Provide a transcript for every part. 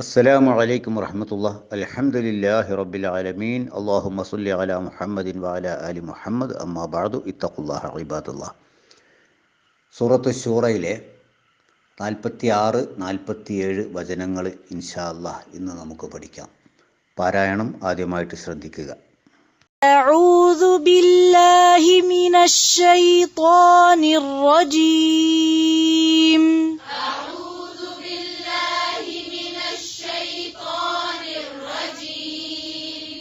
السلام عليكم ورحمة الله الحمد لله رب العالمين اللهم صل على محمد وعلى آل محمد أما بعد اتقوا الله عباد الله സൂറത്ത് ഷൂറയിലെ നാൽപ്പത്തി ആറ് നാൽപ്പത്തിയേഴ് വചനങ്ങൾ ഇൻഷാ അല്ലാഹ് ഇന്ന് നമുക്ക് പഠിക്കാം പാരായണം ആദ്യമായിട്ട് ശ്രദ്ധിക്കുക أعوذ بالله من الشيطان الرجيم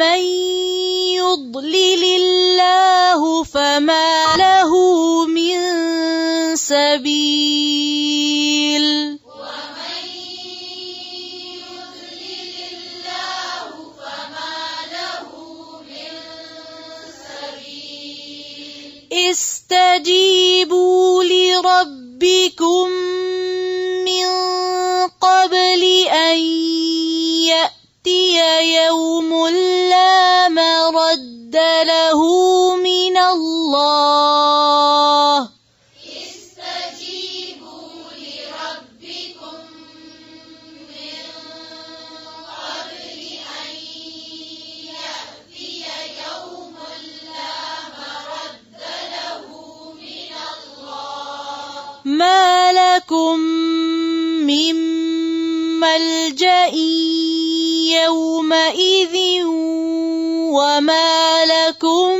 ومن يضلل الله فما له الله. استجيبوا لربكم من قبل أن يأتي يوم لا مرد له من الله. ما لكم من ملجأ يومئذ وما لكم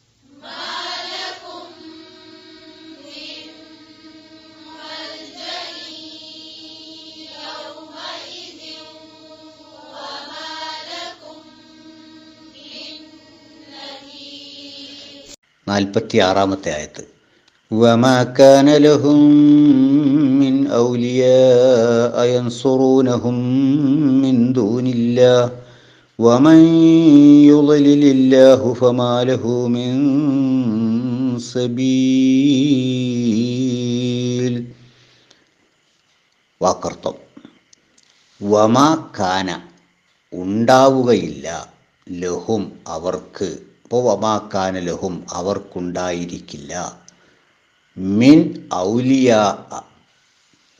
നാൽപ്പത്തി ആറാമത്തെ ആയത്ത് وما كان لهم من أولياء ينصرونهم من دون الله ومن يضلل الله فما له من سبيل വാക്കർത്ഥം വമാ കാന ഉണ്ടാവുകയില്ല ലഹും അവർക്ക് ഇപ്പോൾ വമാ കാന ലഹും അവർക്കുണ്ടായിരിക്കില്ല. മിൻ ഔലിയ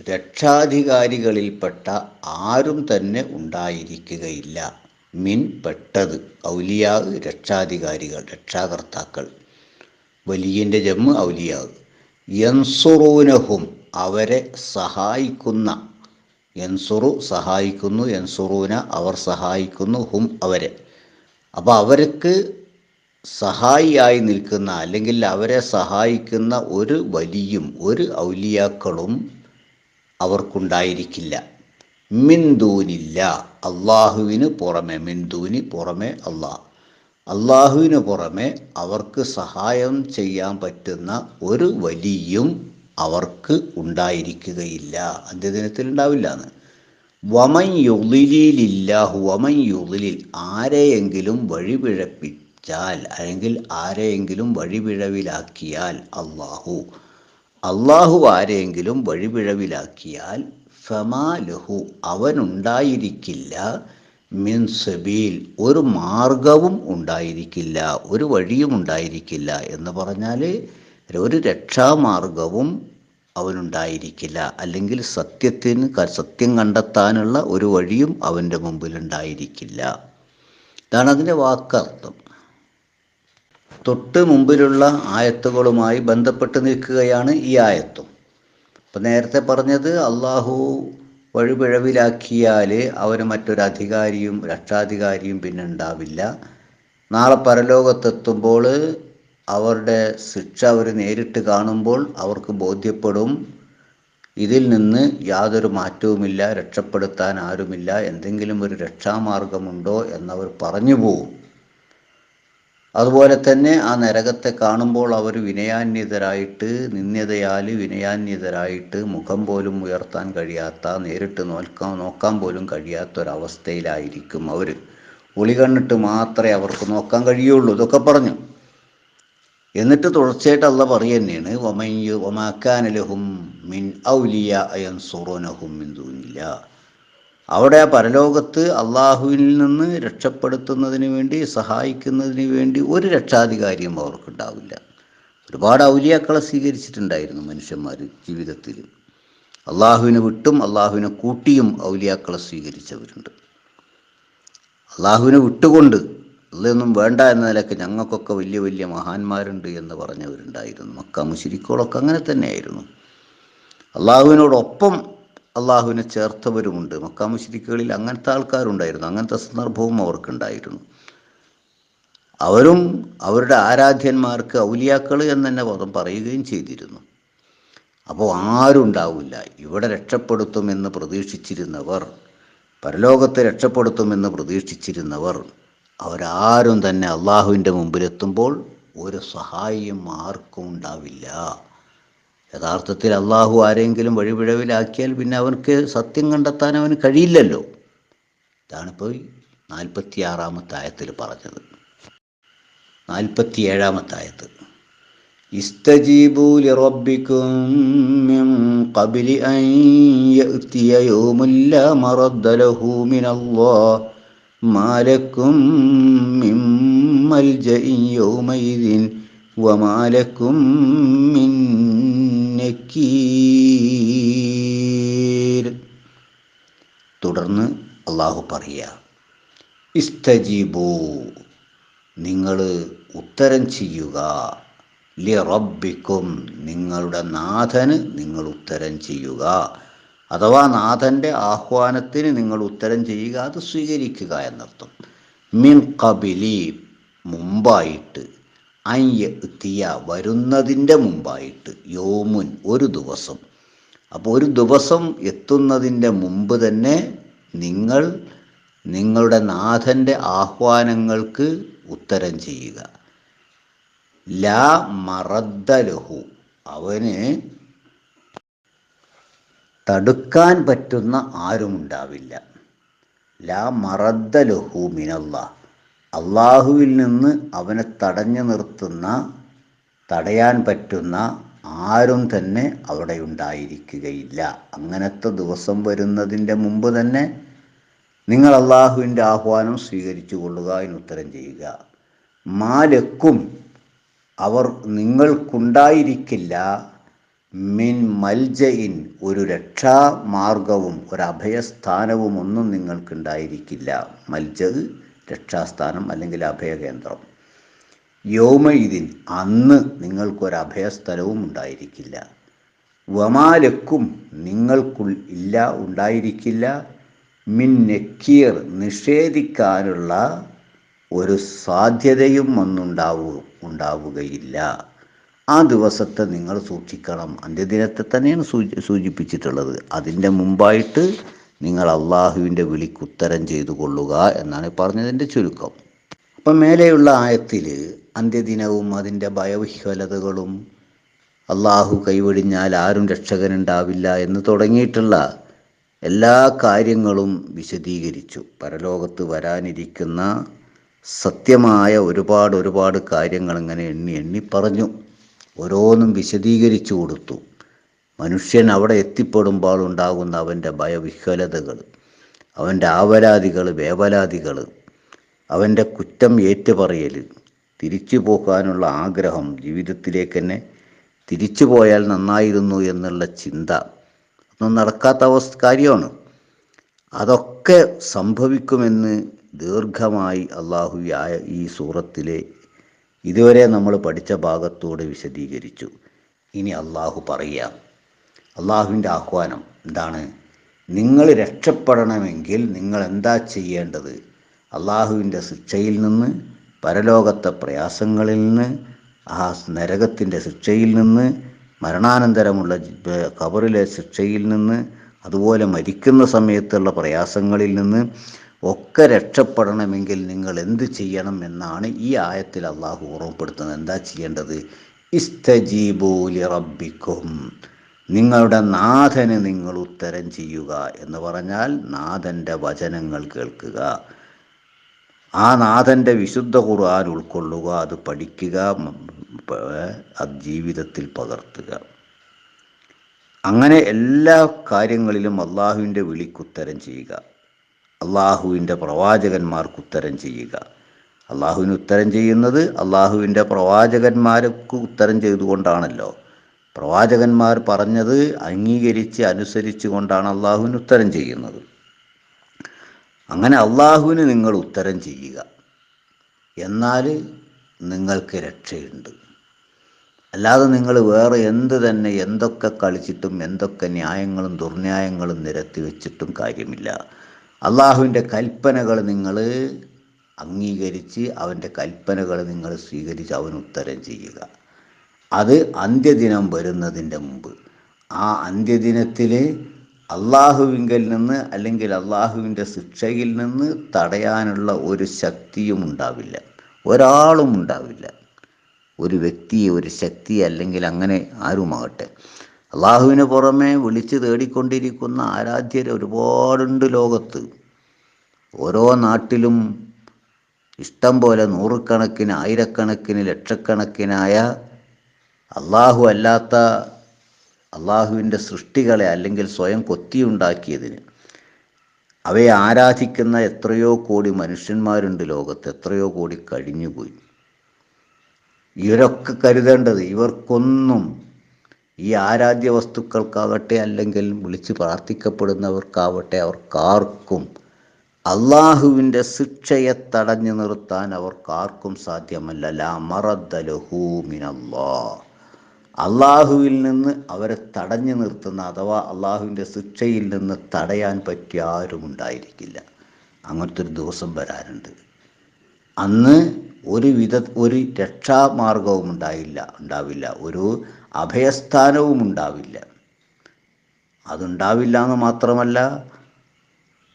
രക്ഷാധികാരികളിൽപ്പെട്ട ആരും തന്നെ ഉണ്ടായിരിക്കുകയില്ല. മിൻ പെട്ടത് ഔലിയാ രക്ഷാധികാരികൾ രക്ഷാകർത്താക്കൾ. വലിയന്റെ ജമ്മ് ഔലിയാ യൻസുറൂനഹും അവരെ സഹായിക്കുന്ന യൻസുറു സഹായിക്കുന്നു യൻസുറൂന അവർ സഹായിക്കുന്നു ഹും അവരെ. അപ്പോൾ അവർക്ക് സഹായിയായി നിൽക്കുന്ന അല്ലെങ്കിൽ അവരെ സഹായിക്കുന്ന ഒരു വലിയും ഒരു ഔലിയാക്കളും അവർക്കുണ്ടായിരിക്കില്ല. മിന്ദൂനില്ല അള്ളാഹുവിന് പുറമെ മിന്ദൂനി പുറമെ അള്ളാഹ് അള്ളാഹുവിന് പുറമെ അവർക്ക് സഹായം ചെയ്യാൻ പറ്റുന്ന ഒരു വലിയും അവർക്ക് ഉണ്ടായിരിക്കുകയില്ല. അന്ത്യദിനത്തിൽ ഉണ്ടാവില്ല എന്ന് വമൻ യുളിലില്ലാഹു വമൻ യുളിലിൽ ആരെയെങ്കിലും വഴിപിഴപ്പിച്ചാൽ അല്ലെങ്കിൽ ആരെയെങ്കിലും വഴിപിഴവിലാക്കിയാൽ അള്ളാഹു അള്ളാഹു ആരെയെങ്കിലും വഴിപിഴവിലാക്കിയാൽ ഫമാലഹു അവനുണ്ടായിരിക്കില്ല. മിൻ സബീൽ ഒരു മാർഗവും ഉണ്ടായിരിക്കില്ല ഒരു വഴിയും ഉണ്ടായിരിക്കില്ല എന്ന് പറഞ്ഞാൽ ഒരു രക്ഷാമാർഗവും അവനുണ്ടായിരിക്കില്ല. അല്ലെങ്കിൽ സത്യത്തിന് സത്യം കണ്ടെത്താനുള്ള ഒരു വഴിയും അവന്റെ മുമ്പിൽ ഉണ്ടായിരിക്കില്ല ഇതാണ് അതിന്റെ വാക്കർത്ഥം. തൊട്ട് മുമ്പിലുള്ള ആയത്തുകളുമായി ബന്ധപ്പെട്ട് നിൽക്കുകയാണ് ഈ ആയത്തും. അപ്പം നേരത്തെ പറഞ്ഞത് അള്ളാഹു വഴിപിഴവിലാക്കിയാൽ അവന് മറ്റൊരു അധികാരിയും രക്ഷാധികാരിയും പിന്നെ ഉണ്ടാവില്ല. നാളെ പരലോകത്തെത്തുമ്പോൾ അവരുടെ ശിക്ഷ അവർ നേരിട്ട് കാണുമ്പോൾ അവർക്ക് ബോധ്യപ്പെടും. ഇതിൽ നിന്ന് യാതൊരു മാറ്റവുമില്ല രക്ഷപ്പെടുത്താൻ ആരുമില്ല. എന്തെങ്കിലും ഒരു രക്ഷാമാർഗമുണ്ടോ എന്നവർ പറഞ്ഞു പോകും അതുപോലെ തന്നെ ആ നരകത്തെ കാണുമ്പോൾ അവർ വിനയാന്യതരായിട്ട് നിന്ദ്യതയാൽ വിനയാന്യതരായിട്ട് മുഖം പോലും ഉയർത്താൻ കഴിയാത്ത നേരിട്ട് നോക്കാൻ നോക്കാൻ പോലും കഴിയാത്ത ഒരവസ്ഥയിലായിരിക്കും അവർ. ഒളി കണ്ടിട്ട് മാത്രമേ അവർക്ക് നോക്കാൻ കഴിയുള്ളൂ ഇതൊക്കെ പറഞ്ഞു. എന്നിട്ട് തുടർച്ചയായിട്ട് അല്ല പറയുക തന്നെയാണ് ഒമയ്യു ഒമാക്കാനലഹും മിൻ ഔലിയ അയൻ സുറോനഹും മിൻ അവിടെ പരലോകത്ത് അള്ളാഹുവിൽ നിന്ന് രക്ഷപ്പെടുത്തുന്നതിന് വേണ്ടി സഹായിക്കുന്നതിന് വേണ്ടി ഒരു രക്ഷാധികാരിയും അവർക്കുണ്ടാവില്ല. ഒരുപാട് ഔലിയാക്കളെ സ്വീകരിച്ചിട്ടുണ്ടായിരുന്നു മനുഷ്യന്മാർ ജീവിതത്തിൽ അള്ളാഹുവിനെ വിട്ടും അള്ളാഹുവിനെ കൂട്ടിയും ഔലിയാക്കളെ സ്വീകരിച്ചവരുണ്ട്. അള്ളാഹുവിനെ വിട്ടുകൊണ്ട് ഇതൊന്നും വേണ്ട എന്ന നിലയ്ക്ക് ഞങ്ങൾക്കൊക്കെ വലിയ വലിയ മഹാന്മാരുണ്ട് എന്ന് പറഞ്ഞവരുണ്ടായിരുന്നു. മക്ക മുശിരിക്കോളൊക്കെ അങ്ങനെ തന്നെയായിരുന്നു. അള്ളാഹുവിനോടൊപ്പം അള്ളാഹുവിനെ ചേർത്തവരുമുണ്ട്. മക്ക മുശിരിക്കുകളിൽ അങ്ങനത്തെ ആൾക്കാരുണ്ടായിരുന്നു. അങ്ങനത്തെ സന്ദർഭവും അവർക്കുണ്ടായിരുന്നു. അവരും അവരുടെ ആരാധ്യന്മാർക്ക് ഔലിയാക്കൾ എന്ന് തന്നെ പദം പറയുകയും ചെയ്തിരുന്നു. അപ്പോൾ ആരുണ്ടാവില്ല. ഇവിടെ രക്ഷപ്പെടുത്തുമെന്ന് പ്രതീക്ഷിച്ചിരുന്നവർ പരലോകത്തെ രക്ഷപ്പെടുത്തുമെന്ന് പ്രതീക്ഷിച്ചിരുന്നവർ അവരാരും തന്നെ അള്ളാഹുവിന്റെ മുമ്പിലെത്തുമ്പോൾ ഒരു സഹായം ആർക്കും ഉണ്ടാവില്ല. യഥാർത്ഥത്തിൽ അള്ളാഹു ആരെങ്കിലും വഴിപിഴവിലാക്കിയാൽ പിന്നെ അവർക്ക് സത്യം കണ്ടെത്താൻ അവന് കഴിയില്ലല്ലോ ഇതാണിപ്പോൾ നാൽപ്പത്തി ആറാമത്തെ ആയത്തിൽ പറഞ്ഞത് നാൽപ്പത്തി ഏഴാമത്തെ ആയത്ത് استجيبوا لربكم من قبل أن يأتي يوم لا مرد له من الله ما لكم من ملجأ يومئذ وما لكم من തുടർന്ന് അള്ളാഹു പറയുക ഇസ്തജീബു നിങ്ങൾ ഉത്തരം ചെയ്യുക. ലി റബ്ബിക്കും നിങ്ങളുടെ നാഥന് നിങ്ങൾ ഉത്തരം ചെയ്യുക. അഥവാ നാഥന്റെ ആഹ്വാനത്തിന് നിങ്ങൾ ഉത്തരം ചെയ്യുക അത് സ്വീകരിക്കുക എന്നർത്ഥം. മിൻ കബിലി മുമ്പായിട്ട് അയ്യ വരുന്നതിന്റെ മുമ്പായിട്ട് യോമുൻ ഒരു ദിവസം. അപ്പോൾ ഒരു ദിവസം എത്തുന്നതിന്റെ മുമ്പ് തന്നെ നിങ്ങൾ നിങ്ങളുടെ നാഥന്റെ ആഹ്വാനങ്ങൾക്ക് ഉത്തരം ചെയ്യുക. ലാ മറദ്ദലഹു. അവന് തടുക്കാൻ പറ്റുന്ന ആരുമുണ്ടാവില്ല. ലാ മറദ്ദലഹു മിനല്ല അള്ളാഹുവിൽ നിന്ന് അവനെ തടഞ്ഞു നിർത്തുന്ന തടയാൻ പറ്റുന്ന ആരും തന്നെ അവിടെ ഉണ്ടായിരിക്കുകയില്ല. അങ്ങനത്തെ ദിവസം വരുന്നതിന്റെ മുമ്പ് തന്നെ നിങ്ങൾ അള്ളാഹുവിന്റെ ആഹ്വാനം സ്വീകരിച്ചു കൊള്ളുക എന്ന് ഉത്തരം ചെയ്യുക. മാലക്കും അവർ നിങ്ങൾക്കുണ്ടായിരിക്കില്ല. മിൻ മൽജയിൻ ഒരു രക്ഷാമാർഗവും ഒരു അഭയസ്ഥാനവും ഒന്നും നിങ്ങൾക്കുണ്ടായിരിക്കില്ല. മൽജ രക്ഷാസ്ഥാനം അല്ലെങ്കിൽ അഭയകേന്ദ്രം. യോമയിദിൻ അന്ന് നിങ്ങൾക്കൊരു അഭയസ്ഥലവും ഉണ്ടായിരിക്കില്ല. വമാലക്കും നിങ്ങൾക്കു ഇല്ല ഉണ്ടായിരിക്കില്ല. മിൻ നിഷേധിക്കാനുള്ള ഒരു സാധ്യതയും ഒന്നുണ്ടാവു ഉണ്ടാവുകയില്ല. ആ ദിവസത്തെ നിങ്ങൾ സൂക്ഷിക്കണം. അന്ത്യദിനത്തെ തന്നെയാണ് സൂചി സൂചിപ്പിച്ചിട്ടുള്ളത്. അതിന്റെ മുമ്പായിട്ട് നിങ്ങൾ അള്ളാഹുവിന്റെ വിളിക്ക് ഉത്തരം ചെയ്തു കൊള്ളുക എന്നാണ് പറഞ്ഞതിന്റെ ചുരുക്കം. അപ്പം മേലെയുള്ള ആയത്തിൽ അന്ത്യദിനവും അതിന്റെ ഭയവിഹ്വലതകളും അള്ളാഹു കൈവെടിഞ്ഞാൽ ആരും രക്ഷകനുണ്ടാവില്ല എന്ന് തുടങ്ങിയിട്ടുള്ള എല്ലാ കാര്യങ്ങളും വിശദീകരിച്ചു. പരലോകത്ത് വരാനിരിക്കുന്ന സത്യമായ ഒരുപാട് ഒരുപാട് കാര്യങ്ങൾ ഇങ്ങനെ എണ്ണി എണ്ണി പറഞ്ഞു. ഓരോന്നും വിശദീകരിച്ചു കൊടുത്തു. മനുഷ്യൻ അവിടെ എത്തിപ്പെടുമ്പോൾ ഉണ്ടാകുന്ന അവന്റെ ഭയവിഹ്വലതകൾ അവന്റെ ആവലാതികൾ വേവലാതികൾ അവന്റെ കുറ്റം ഏറ്റുപറയൽ തിരിച്ചു പോകാനുള്ള ആഗ്രഹം ജീവിതത്തിലേക്ക് തന്നെ തിരിച്ചു പോയാൽ നന്നായിരുന്നു എന്നുള്ള ചിന്ത ഒന്നും നടക്കാത്ത അവസ്ഥ കാര്യമാണ്. അതൊക്കെ സംഭവിക്കുമെന്ന് ദീർഘമായി അള്ളാഹു ഈ സൂറത്തിലെ ഇതുവരെ നമ്മൾ പഠിച്ച ഭാഗത്തോട് വിശദീകരിച്ചു. ഇനി അള്ളാഹു പറയാം അള്ളാഹുവിന്റെ ആഹ്വാനം എന്താണ്? നിങ്ങൾ രക്ഷപ്പെടണമെങ്കിൽ നിങ്ങൾ എന്താ ചെയ്യേണ്ടത്? അള്ളാഹുവിന്റെ ശിക്ഷയിൽ നിന്ന് പരലോകത്തെ പ്രയാസങ്ങളിൽ നിന്ന് ആ നരകത്തിന്റെ ശിക്ഷയിൽ നിന്ന് മരണാനന്തരമുള്ള കബറിലെ ശിക്ഷയിൽ നിന്ന് അതുപോലെ മരിക്കുന്ന സമയത്തുള്ള പ്രയാസങ്ങളിൽ നിന്ന് ഒക്കെ രക്ഷപ്പെടണമെങ്കിൽ നിങ്ങൾ എന്ത് ചെയ്യണം എന്നാണ് ഈ ആയത്തിൽ അള്ളാഹു ഓർമ്മപ്പെടുത്തുന്നത്. എന്താ ചെയ്യേണ്ടത്? ഇസ്തജീബൂലി റബ്ബിക്കും നിങ്ങളുടെ നാഥന് നിങ്ങൾ ഉത്തരം ചെയ്യുക എന്ന് പറഞ്ഞാൽ നാഥന്റെ വചനങ്ങൾ കേൾക്കുക. ആ നാഥന്റെ വിശുദ്ധ ഖുർആൻ ഉൾക്കൊള്ളുക അത് പഠിക്കുക അത് ജീവിതത്തിൽ പകർത്തുക. അങ്ങനെ എല്ലാ കാര്യങ്ങളിലും അള്ളാഹുവിന്റെ വിളിക്കുത്തരം ചെയ്യുക. അള്ളാഹുവിന്റെ പ്രവാചകന്മാർക്ക് ഉത്തരം ചെയ്യുക. അള്ളാഹുവിന് ഉത്തരം ചെയ്യുന്നത് അള്ളാഹുവിന്റെ പ്രവാചകന്മാർക്ക് ഉത്തരം ചെയ്തുകൊണ്ടാണല്ലോ. പ്രവാചകന്മാർ പറഞ്ഞത് അംഗീകരിച്ച് അനുസരിച്ചു കൊണ്ടാണ് അള്ളാഹുവിന് ഉത്തരം ചെയ്യുന്നത്. അങ്ങനെ അള്ളാഹുവിന് നിങ്ങൾ ഉത്തരം ചെയ്യുക. എന്നാൽ നിങ്ങൾക്ക് രക്ഷയുണ്ട്. അല്ലാതെ നിങ്ങൾ വേറെ എന്ത് തന്നെ എന്തൊക്കെ കളിച്ചിട്ടും എന്തൊക്കെ ന്യായങ്ങളും ദുർന്യായങ്ങളും നിരത്തി വെച്ചിട്ടും കാര്യമില്ല. അള്ളാഹുവിന്റെ കൽപ്പനകൾ നിങ്ങൾ അംഗീകരിച്ച് അവന്റെ കൽപ്പനകൾ നിങ്ങൾ സ്വീകരിച്ച് അവന് ഉത്തരം ചെയ്യുക. അത് അന്ത്യദിനം വരുന്നതിന്റെ മുമ്പ്. ആ അന്ത്യദിനത്തിൽ അള്ളാഹുവിങ്കിൽ നിന്ന് അല്ലെങ്കിൽ അള്ളാഹുവിന്റെ ശിക്ഷയിൽ നിന്ന് തടയാനുള്ള ഒരു ശക്തിയും ഉണ്ടാവില്ല. ഒരാളും ഉണ്ടാവില്ല. ഒരു വ്യക്തി ഒരു ശക്തി അല്ലെങ്കിൽ അങ്ങനെ ആരുമാകട്ടെ. അള്ളാഹുവിന് പുറമെ വിളിച്ച് തേടിക്കൊണ്ടിരിക്കുന്ന ആരാധ്യർ ഒരുപാടുണ്ട് ലോകത്ത്. ഓരോ നാട്ടിലും ഇഷ്ടം പോലെ നൂറുകണക്കിന് ആയിരക്കണക്കിന് ലക്ഷക്കണക്കിനായ അള്ളാഹു അല്ലാത്ത അള്ളാഹുവിന്റെ സൃഷ്ടികളെ അല്ലെങ്കിൽ സ്വയം കൊത്തിയുണ്ടാക്കിയതിന് അവയെ ആരാധിക്കുന്ന എത്രയോ കോടി മനുഷ്യന്മാരുണ്ട് ലോകത്ത് എത്രയോ കോടി കഴിഞ്ഞുപോയി. ഇവരൊക്കെ കരുതേണ്ടത് ഇവർക്കൊന്നും ഈ ആരാധ്യ വസ്തുക്കൾക്കാകട്ടെ അല്ലെങ്കിൽ വിളിച്ച് പ്രാർത്ഥിക്കപ്പെടുന്നവർക്കാവട്ടെ അവർക്കാർക്കും അള്ളാഹുവിന്റെ ശിക്ഷയെ തടഞ്ഞു നിർത്താൻ അവർക്കാർക്കും സാധ്യമല്ല. ലാ മറദ്ദലഹൂമിനല്ലാ അള്ളാഹുവിൽ നിന്ന് അവരെ തടഞ്ഞു നിർത്തുന്ന അഥവാ അള്ളാഹുവിന്റെ ശിക്ഷയിൽ നിന്ന് തടയാൻ പറ്റിയ ആരും ഉണ്ടായിരിക്കില്ല. അങ്ങനത്തെ ഒരു ദിവസം വരാറുണ്ട്. അന്ന് ഒരു വിധ ഒരു രക്ഷാമാർഗവും ഉണ്ടായില്ല ഉണ്ടാവില്ല. ഒരു അഭയസ്ഥാനവും ഉണ്ടാവില്ല. അതുണ്ടാവില്ല എന്ന് മാത്രമല്ല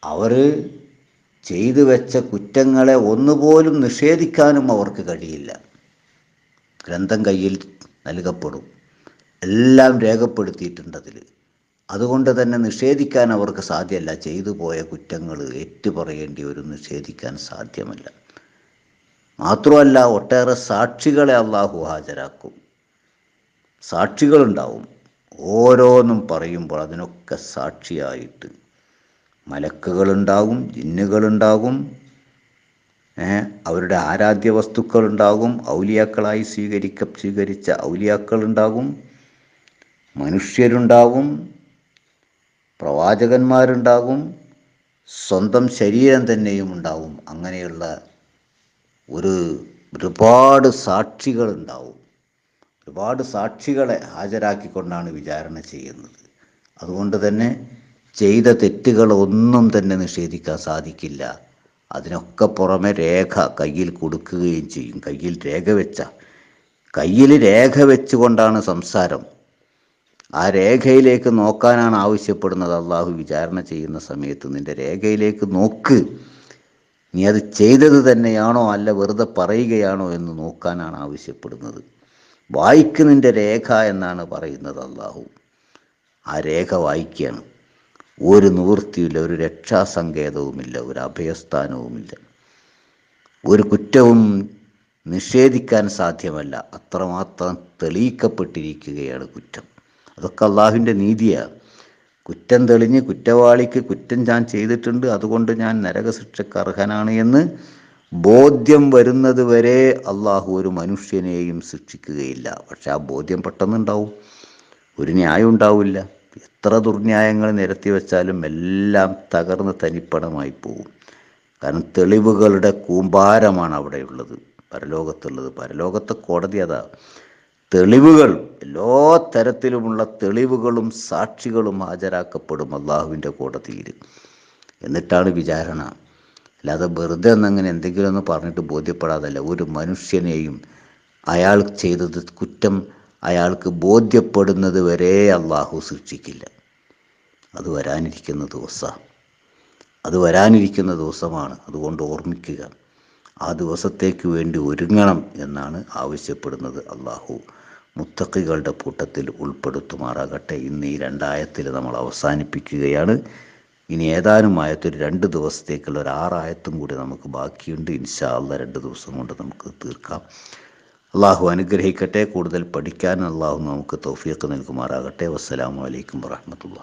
അവർ ചെയ്തു വെച്ച കുറ്റങ്ങളെ ഒന്നുപോലും നിഷേധിക്കാനും അവർക്ക് കഴിയില്ല. ഗ്രന്ഥം കയ്യിൽ നൽകപ്പെടും. എല്ലാം രേഖപ്പെടുത്തിയിട്ടുണ്ട് അതിൽ അതുകൊണ്ട് തന്നെ നിഷേധിക്കാൻ അവർക്ക് സാധ്യമല്ല. ചെയ്തു പോയ കുറ്റങ്ങൾ ഏറ്റുപറയേണ്ടി വരും നിഷേധിക്കാൻ സാധ്യമല്ല. മാത്രമല്ല ഒട്ടേറെ സാക്ഷികളെ അള്ളാഹു ഹാജരാക്കും. സാക്ഷികളുണ്ടാവും. ഓരോന്നും പറയുമ്പോൾ അതിനൊക്കെ സാക്ഷിയായിട്ട് മലക്കുകളുണ്ടാകും ജിന്നുകളുണ്ടാകും അവരുടെ ആരാധ്യ വസ്തുക്കളുണ്ടാകും ഔലിയാക്കളായി സ്വീകരിക്ക സ്വീകരിച്ച ഔലിയാക്കളുണ്ടാകും. മനുഷ്യരുണ്ടാകും പ്രവാചകന്മാരുണ്ടാകും സ്വന്തം ശരീരം തന്നെയും ഉണ്ടാവും. അങ്ങനെയുള്ള ഒരു ഒരുപാട് സാക്ഷികളുണ്ടാവും. ഒരുപാട് സാക്ഷികളെ ഹാജരാക്കിക്കൊണ്ടാണ് വിചാരണ ചെയ്യുന്നത്. അതുകൊണ്ട് തന്നെ ചെയ്ത തെറ്റുകളൊന്നും തന്നെ നിഷേധിക്കാൻ സാധിക്കില്ല. അതിനൊക്കെ പുറമെ രേഖ കയ്യിൽ കൊടുക്കുകയും ചെയ്യും. കയ്യിൽ രേഖ വെച്ച കയ്യിൽ രേഖ വെച്ചുകൊണ്ടാണ് സംസാരം. ആ രേഖയിലേക്ക് നോക്കാനാണ് ആവശ്യപ്പെടുന്നത്. അള്ളാഹു വിചാരണ ചെയ്യുന്ന സമയത്ത് നിന്റെ രേഖയിലേക്ക് നോക്ക്. നീ അത് ചെയ്തത് തന്നെയാണോ അല്ല വെറുതെ പറയുകയാണോ എന്ന് നോക്കാനാണ് ആവശ്യപ്പെടുന്നത്. വായിക്ക് നിന്റെ രേഖ എന്നാണ് പറയുന്നത് അള്ളാഹു ആ രേഖ വായിക്കുകയാണ് ഒരു നിവൃത്തിയില്ല ഒരു രക്ഷാസങ്കേതവുമില്ല ഒരു അഭയസ്ഥാനവുമില്ല. ഒരു കുറ്റവും നിഷേധിക്കാൻ സാധ്യമല്ല. അത്രമാത്രം തെളിയിക്കപ്പെട്ടിരിക്കുകയാണ് കുറ്റം. അതൊക്കെ അള്ളാഹുവിന്റെ നീതിയാണ് കുറ്റം തെളിഞ്ഞ് കുറ്റവാളിക്ക് കുറ്റം ഞാൻ ചെയ്തിട്ടുണ്ട് അതുകൊണ്ട് ഞാൻ നരകശിക്ഷക്ക് അർഹനാണ് എന്ന് ബോധ്യം വരുന്നത് വരെ അള്ളാഹു ഒരു മനുഷ്യനെയും ശിക്ഷിക്കുകയില്ല. പക്ഷെ ആ ബോധ്യം പെട്ടെന്നുണ്ടാവും. ഒരു ന്യായം ഉണ്ടാവില്ല. എത്ര ദുർന്യായങ്ങൾ നിരത്തി വെച്ചാലും എല്ലാം തകർന്ന് തനിപ്പണമായി പോകും കാരണം തെളിവുകളുടെ കൂമ്പാരമാണ് അവിടെയുള്ളത്. പരലോകത്തുള്ളത്. പരലോകത്തെ കോടതി അതാ. തെളിവുകൾ എല്ലാ തരത്തിലുമുള്ള തെളിവുകളും സാക്ഷികളും ഹാജരാക്കപ്പെടും അള്ളാഹുവിന്റെ കോടതിയിൽ. എന്നിട്ടാണ് വിചാരണ. അല്ലാതെ വെറുതെ എന്നങ്ങനെ എന്തെങ്കിലും ഒന്ന് പറഞ്ഞിട്ട് ബോധ്യപ്പെടാതല്ല. ഒരു മനുഷ്യനെയും അയാൾ ചെയ്തത് കുറ്റം അയാൾക്ക് ബോധ്യപ്പെടുന്നത് വരെ അള്ളാഹു ശിക്ഷിക്കില്ല അത് വരാനിരിക്കുന്ന ദിവസമാണ് അത് വരാനിരിക്കുന്ന ദിവസമാണ്. അതുകൊണ്ട് ഓർമ്മിക്കുക. ആ ദിവസത്തേക്ക് വേണ്ടി ഒരുങ്ങണം എന്നാണ് ആവശ്യപ്പെടുന്നത് അള്ളാഹു മുത്തക്കികളുടെ കൂട്ടത്തിൽ ഉൾപ്പെടുത്തുമാറാകട്ടെ. ഇന്ന് ഈ രണ്ടായത്തിൽ നമ്മൾ അവസാനിപ്പിക്കുകയാണ്. ഇനി ഏതാനും ആയത്തൊരു രണ്ട് ദിവസത്തേക്കുള്ള ഒരു ആറായത്തും കൂടി നമുക്ക് ബാക്കിയുണ്ട്. ഇൻഷാ അല്ല രണ്ട് ദിവസം കൊണ്ട് നമുക്ക് തീർക്കാം. അള്ളാഹു അനുഗ്രഹിക്കട്ടെ. കൂടുതൽ പഠിക്കാൻ അള്ളാഹു നമുക്ക് തൗഫീഖ് നൽകുമാറാകട്ടെ. വസ്സലാമലൈക്കും വറഹമത്തുള്ള